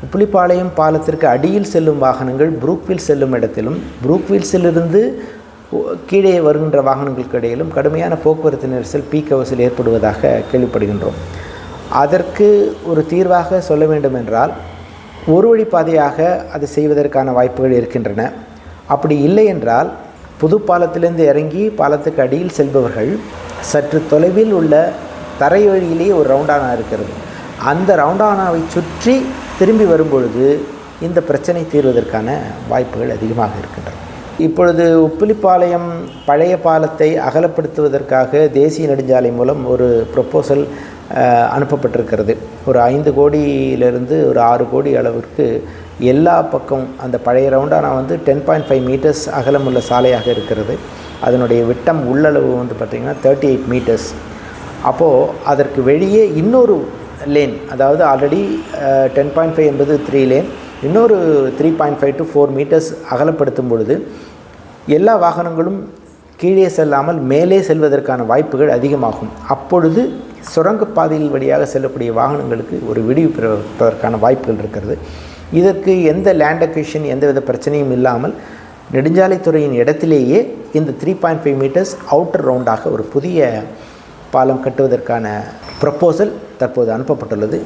புலிப்பாளையம் பாலத்திற்கு அடியில் செல்லும் வாகனங்கள் புரூக்வில் செல்லும் இடத்திலும் புரூக்வில்ஸிலிருந்து கீழே வருகின்ற வாகனங்களுக்கு இடையிலும் கடுமையான போக்குவரத்து நெரிசல் பீக் ஹவர்ஸில் ஏற்படுவதாக கேள்விப்படுகின்றோம். அதற்கு ஒரு தீர்வாக சொல்ல வேண்டும் என்றால் ஒரு வழி பாதையாக அதை செய்வதற்கான வாய்ப்புகள் இருக்கின்றன. அப்படி இல்லை என்றால் புது பாலத்திலிருந்து இறங்கி பாலத்துக்கு அடியில் செல்பவர்கள் சற்று தொலைவில் உள்ள தரை வழியிலேயே ஒரு ரவுண்டானா இருக்கிறது. அந்த ரவுண்டானாவை சுற்றி திரும்பி வரும்பொழுது இந்த பிரச்சனை தீர்வதற்கான வாய்ப்புகள் அதிகமாக இருக்கின்றன. இப்பொழுது உப்பிலிப்பாளையம் பழைய பாலத்தை அகலப்படுத்துவதற்காக தேசிய நெடுஞ்சாலை மூலம் ஒரு ப்ரொப்போசல் அனுப்பப்பட்டிருக்கிறது. ஒரு ஐந்து கோடியிலிருந்து ஒரு ஆறு கோடி அளவிற்கு எல்லா பக்கம் அந்த பழைய ரவுண்டானா வந்து டென் பாயிண்ட் ஃபைவ் மீட்டர்ஸ் அகலமுள்ள சாலையாக இருக்கிறது. அதனுடைய விட்டம் உள்ளளவு வந்து பார்த்திங்கன்னா தேர்ட்டி எயிட் மீட்டர்ஸ் அப்போது அதற்கு வெளியே இன்னொரு லேன் அதாவது ஆல்ரெடி டென் பாயிண்ட் ஃபைவ் என்பது த்ரீ லேன் இன்னொரு three point five to four metres அகலப்படுத்தும் பொழுது எல்லா வாகனங்களும் கீழே செல்லாமல் மேலே செல்வதற்கான வாய்ப்புகள் அதிகமாகும். அப்பொழுது சுரங்கப்பாதையில் வழியாக செல்லக்கூடிய வாகனங்களுக்கு ஒரு விடிவு பெறுவதற்கான வாய்ப்புகள் இருக்கிறது. இதற்கு எந்த லேண்ட் அக்யூஷன் எந்தவித பிரச்சனையும் இல்லாமல் நெடுஞ்சாலைத்துறையின் இடத்திலேயே இந்த three point five metres outer ரவுண்டாக ஒரு புதிய பாலம் கட்டுவதற்கான ப்ரப்போசல் தற்போது அனுப்பப்பட்டுள்ளது.